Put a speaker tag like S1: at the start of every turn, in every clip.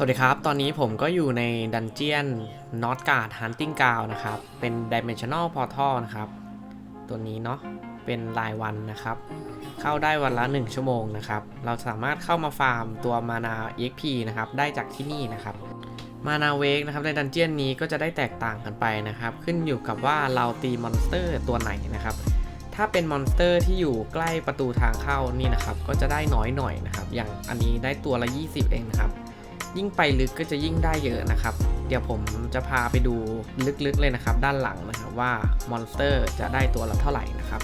S1: สวัสดีครับ ตอนนี้ผมก็อยู่ในดันเจียนนอตการ์ดฮันติงกาวนะครับ เป็น Dimensional Portal นะครับ ตัวนี้เนาะ เป็นรายวันนะครับ เข้าได้วันละ 1 ชั่วโมงนะครับ เราสามารถเข้ามาฟาร์มตัวมานา XP นะครับ ได้จากที่นี่นะครับ มานาเวกนะครับในดันเจียนนี้ก็จะได้แตกต่างกันไปนะครับ ขึ้นอยู่กับว่าเราตีมอนสเตอร์ตัวไหนนะครับ ถ้าเป็นมอนสเตอร์ที่อยู่ใกล้ประตูทางเข้านี่นะครับ ก็จะได้น้อยหน่อยนะครับ อย่างอันนี้ได้ตัวละ 20 เองนะครับ ยิ่งไปลึกก็จะยิ่งได้เยอะนะครับ เดี๋ยวผมจะพาไปดูลึกๆเลยนะครับ ด้านหลังนะครับว่ามอนสเตอร์จะได้ตัวละเท่าไหร่นะครับ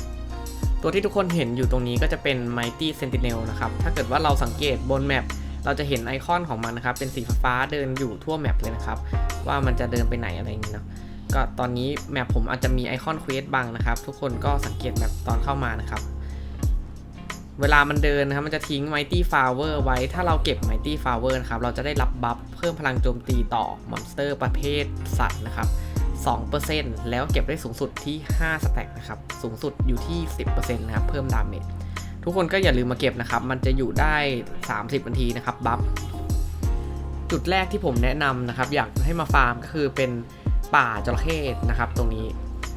S1: ตัวที่ทุกคนเห็นอยู่ตรงนี้ก็จะเป็น Mighty Sentinel นะครับ ถ้าเกิดว่าเราสังเกตบนแมปเราจะเห็นไอคอนของมันนะครับ เป็นสีฟ้าๆเดินอยู่ทั่วแมปเลยนะครับ ว่ามันจะเดินไปไหนอะไรอย่างนี้เนาะก็ตอนนี้แมปผมอาจจะมีไอคอนเควสบังนะครับ ทุกคนก็สังเกตแมปตอนเข้ามานะครับ เวลามันเดินนะครับมันจะทิ้ง Mighty Flower ไว้ ถ้าเราเก็บ Mighty Flower นะครับ เราจะได้รับบัฟเพิ่มพลังโจมตีต่อมอนสเตอร์ประเภทสัตว์นะครับ 2%แล้วเก็บได้สูงสุดที่ 5 สแต็กนะครับ สูงสุดอยู่ที่ 10%นะครับ เพิ่มดาเมจ ทุกคนก็อย่าลืมมาเก็บนะครับ มันจะอยู่ได้ 30 นาทีนะครับบัฟ จุดแรกที่ผมแนะนำนะครับ อยากให้มาฟาร์มก็คือเป็นป่าจระเข้นะครับ ตรงนี้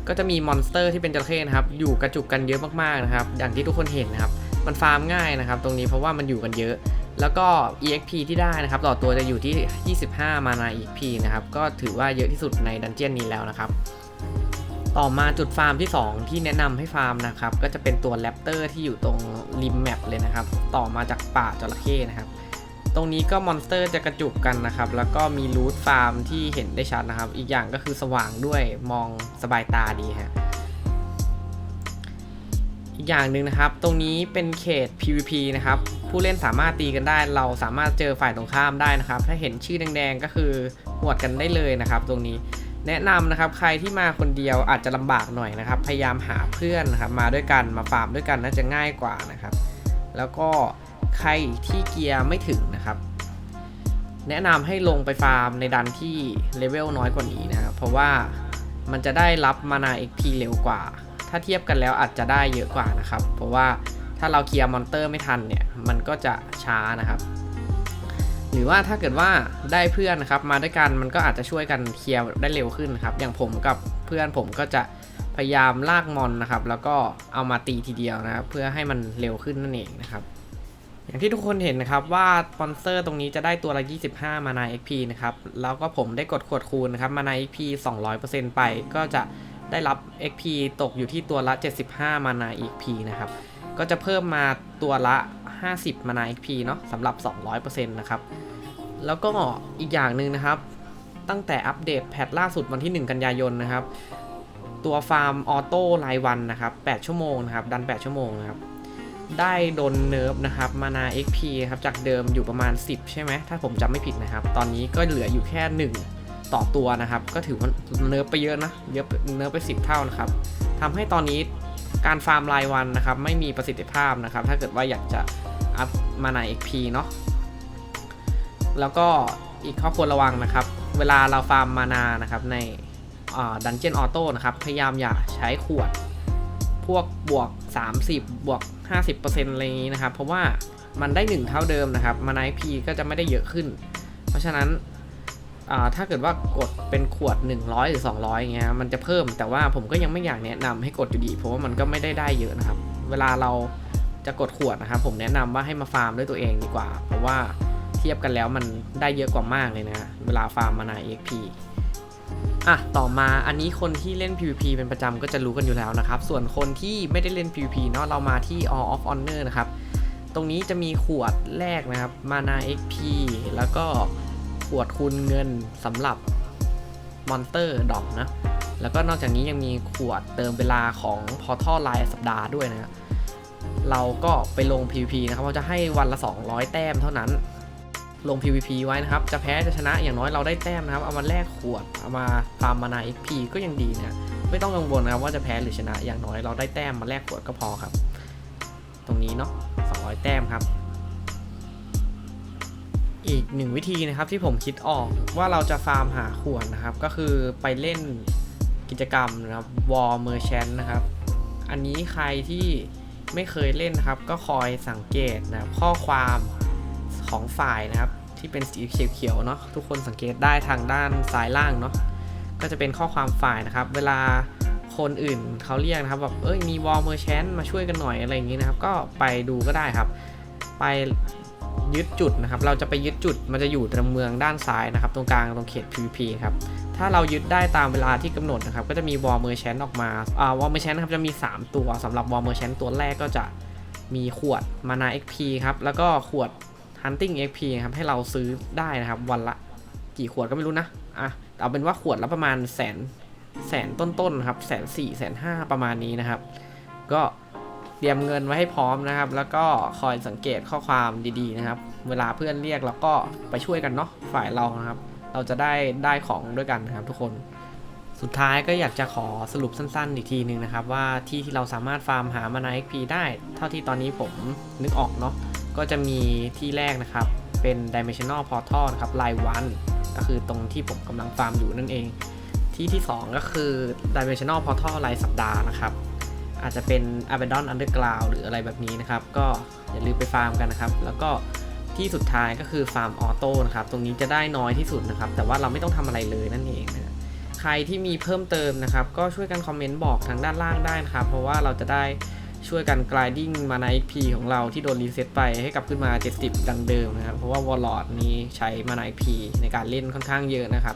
S1: ก็จะมีมอนสเตอร์ที่เป็นจระเข้นะครับ อยู่กระจุกกันเยอะมากๆนะครับ อย่างที่ทุกคนเห็นนะครับ มันฟาร์มง่ายนะครับตรงนี้เพราะว่ามันอยู่กันเยอะ แล้วก็ EXP ที่ได้นะครับต่อตัวจะอยู่ที่ 25 มานา EXP นะครับก็ถือว่าเยอะที่สุดในดันเจียนนี้แล้วนะครับต่อมาจุดฟาร์มที่ 2 ที่แนะนำให้ฟาร์มนะครับก็จะเป็นตัวแรปเตอร์ที่อยู่ตรงริมแมปเลยนะครับต่อมาจากป่าจระเข้นะครับตรงนี้ก็มอนสเตอร์จะกระจุกกันนะครับแล้วก็มีรูทฟาร์มที่เห็นได้ชัดนะครับ อีกอย่างก็คือสว่างด้วยมองสบายตาดีฮะ อีกอย่างหนึ่งนะครับ ตรงนี้เป็นเขต PVP นะครับ ผู้เล่นสามารถตีกันได้ เราสามารถเจอฝ่ายตรงข้ามได้นะครับ ถ้าเห็นชื่อแดงๆก็คือหวดกันได้เลยนะครับ ตรงนี้แนะนำนะครับใครที่มาคนเดียวอาจจะลำบากหน่อยนะครับ พยายามหาเพื่อนนะครับ มาด้วยกันมาฟาร์มด้วยกันน่าจะง่ายกว่านะครับ แล้วก็ใครที่เกียร์ไม่ถึงนะครับ แนะนำให้ลงไปฟาร์มในดันที่เลเวลน้อยกว่านี้นะครับ เพราะว่ามันจะได้รับมานา XP เร็วกว่า ถ้าเทียบกันแล้วอาจจะได้เยอะกว่านะครับ เพราะว่าถ้าเราเคลียร์มอนเตอร์ไม่ทันเนี่ย มันก็จะช้านะครับ หรือว่าถ้าเกิดว่าได้เพื่อนนะครับ มาด้วยกันมันก็อาจจะช่วยกันเคลียร์ได้เร็วขึ้นนครับ อย่างผมกับเพื่อนผมก็จะพยายามลากมอนนะครับ แล้วก็เอามาตีทีเดียวนะครับ เพื่อให้มันเร็วขึ้นนั่นเองนะครับ อย่างที่ทุกคนเห็นนะครับว่าสปอนเซอร์ตรงนี้จะได้ตัวละ 25 มานา XP นะครับ แล้วก็ผมได้กดขวดคูณนะครับ มานา XP 200%ไปก็จะ ได้รับ XP ตกอยู่ที่ตัวละ 75 มานา XP นะครับ ก็จะเพิ่มมาตัวละ 50 มานา XP เนาะสำหรับ 200%นะครับ แล้วก็อีกอย่างหนึ่งนะครับ ตั้งแต่อัปเดตแพทล่าสุดวันที่ 1 กันยายนนะครับ ตัวฟาร์มออโต้รายวันนะครับ 8 ชั่วโมงนะครับ ดัน 8 ชั่วโมงนะครับ ได้โดนเนิร์ฟนะครับ มานา XP ครับ จากเดิมอยู่ประมาณ 10 ใช่ไหม ถ้าผมจำไม่ผิดนะครับ ตอนนี้ก็เหลืออยู่แค่ 1 ต่อตัวนะครับ ก็ถือว่าเนิร์ฟไปเยอะนะเยอะเนิร์ฟไป 10 เท่านะครับทำให้ตอนนี้การฟาร์มรายวันนะครับไม่มีประสิทธิภาพนะครับ ถ้าเกิดว่าอยากจะอัพมานา XP เนาะแล้วก็อีกข้อควรระวังนะครับ เวลาเราฟาร์มมานานะครับในดันเจียนออโต้นะครับ พยายามอย่าใช้ขวด พวกบวก 30 บวก 50%อะไรอย่างนี้นะครับ เพราะว่ามันได้ 1 เท่าเดิมนะครับ มานาพีก็จะไม่ได้เยอะขึ้น เพราะฉะนั้น ถ้าเกิดว่ากดเป็นขวด 100 หรือ 200อย่างเงี้ยมันจะเพิ่มแต่ว่าผมก็ยังไม่อยากแนะนำให้กดอยู่ดีเพราะว่ามันก็ไม่ได้ได้เยอะนะครับ เวลาเราจะกดขวดนะครับ ผมแนะนำว่าให้มาฟาร์มด้วยตัวเองดีกว่า เพราะว่าเทียบกันแล้วมันได้เยอะกว่ามากเลยนะเวลาฟาร์มมานา EXP อะต่อมาอันนี้คนที่เล่น PVP เป็นประจำก็จะรู้กันอยู่แล้วนะครับ ส่วนคนที่ไม่ได้เล่น PVP เนาะเรามาที่ All of Honor นะครับ ตรงนี้จะมีขวดแรกนะครับ Mana XP แล้วก็ ขวดคูณเงินสำหรับมอนเตอร์ดอกนะ แล้วก็นอกจากนี้ยังมีขวดเติมเวลาของ Portal รายสัปดาห์ด้วยนะครับเราก็ไปลง PVP นะครับเราจะให้วันละ 200 แต้มเท่านั้น ลง PVP ไว้นะครับ จะแพ้จะชนะอย่างน้อยเราได้แต้มนะครับ เอามาแลกขวด เอามาฟาร์มมานา XP ก็ยังดีนะไม่ต้องกังวลนะครับว่าจะแพ้หรือชนะอย่างน้อยเราได้แต้มมาแลกขวดก็พอครับ ตรงนี้เนาะ200 แต้มครับ อีกหนึ่งวิธีนะครับที่ผมคิดออกว่าเราจะฟาร์มหาขวดนะครับ ก็คือไปเล่นกิจกรรมนะครับ War Merchant นะครับ อันนี้ใครที่ไม่เคยเล่นนะครับ ก็คอยสังเกตนะครับข้อความของฝ่ายนะครับ ที่เป็นสีเขียวๆเนาะทุกคนสังเกตได้ทางด้านซ้ายล่างเนาะก็จะเป็นข้อความฝ่ายนะครับ เวลาคนอื่นเขาเรียกนะครับแบบเอ้ยมีวอลเมอร์แชนมาช่วยกันหน่อยอะไรอย่างนี้นะครับ ก็ไปดูก็ได้ครับ ไป ยึดจุดนะครับ เราจะไปยึดจุดมันจะอยู่ตรงเมืองด้านซ้ายนะครับ ตรงกลางตรงเขต PVP ครับ ถ้าเรายึดได้ตามเวลาที่กำหนดนะครับ ก็จะมีวอลเมอร์แชนออกมา อ่าวอลเมอร์แชนนะครับจะมี 3 ตัวสำหรับวอลเมอร์แชนตัวแรกก็จะมีขวดมานา XP ครับ แล้วก็ขวด Hunting XP ครับ ให้เราซื้อได้นะครับ วันละกี่ขวดก็ไม่รู้นะ อะ เอาเป็นว่าขวดละประมาณแสนแสนต้นๆครับแสนสี่แสนห้าประมาณนี้นะครับ ก็ เตรียมเงินไว้ให้พร้อมนะครับ แล้วก็คอยสังเกตข้อความดีๆนะครับ เวลาเพื่อนเรียกเราก็ไปช่วยกันเนาะฝ่ายเรานะครับ เราจะได้ได้ของด้วยกันนะครับ ทุกคนสุดท้ายก็อยากจะขอสรุปสั้นๆ อีกทีหนึ่งนะครับ ว่าที่ที่เราสามารถฟาร์มหามานา XP ได้ เท่าที่ตอนนี้ผมนึกออกเนาะก็จะมีที่แรกนะครับ เป็น Dimensional Portal นะครับรายวันก็คือตรงที่ผมกำลังฟาร์มอยู่นั่นเอง ที่ที่ 2 ก็คือ Dimensional Portal รายสัปดาห์นะครับ อาจจะเป็น Abaddon Underground หรืออะไรแบบนี้นะครับ ก็อย่าลืมไปฟาร์มกันนะครับ แล้วก็ที่สุดท้ายก็คือฟาร์มออโต้นะครับ ตรงนี้จะได้น้อยที่สุดนะครับ แต่ว่าเราไม่ต้องทำอะไรเลยนั่นเองนะใครที่มีเพิ่มเติมนะครับ ก็ช่วยกันคอมเมนต์บอกทางด้านล่างได้นะครับ เพราะว่าเราจะได้ช่วยกัน grinding มาใน XP ของเราที่โดนรีเซ็ตไปให้กลับขึ้นมา 70 ดังเดิมนะครับ เพราะว่าวอลลอดนี้ใช้มาใน XP ในการเล่นค่อนข้างเยอะนะครับ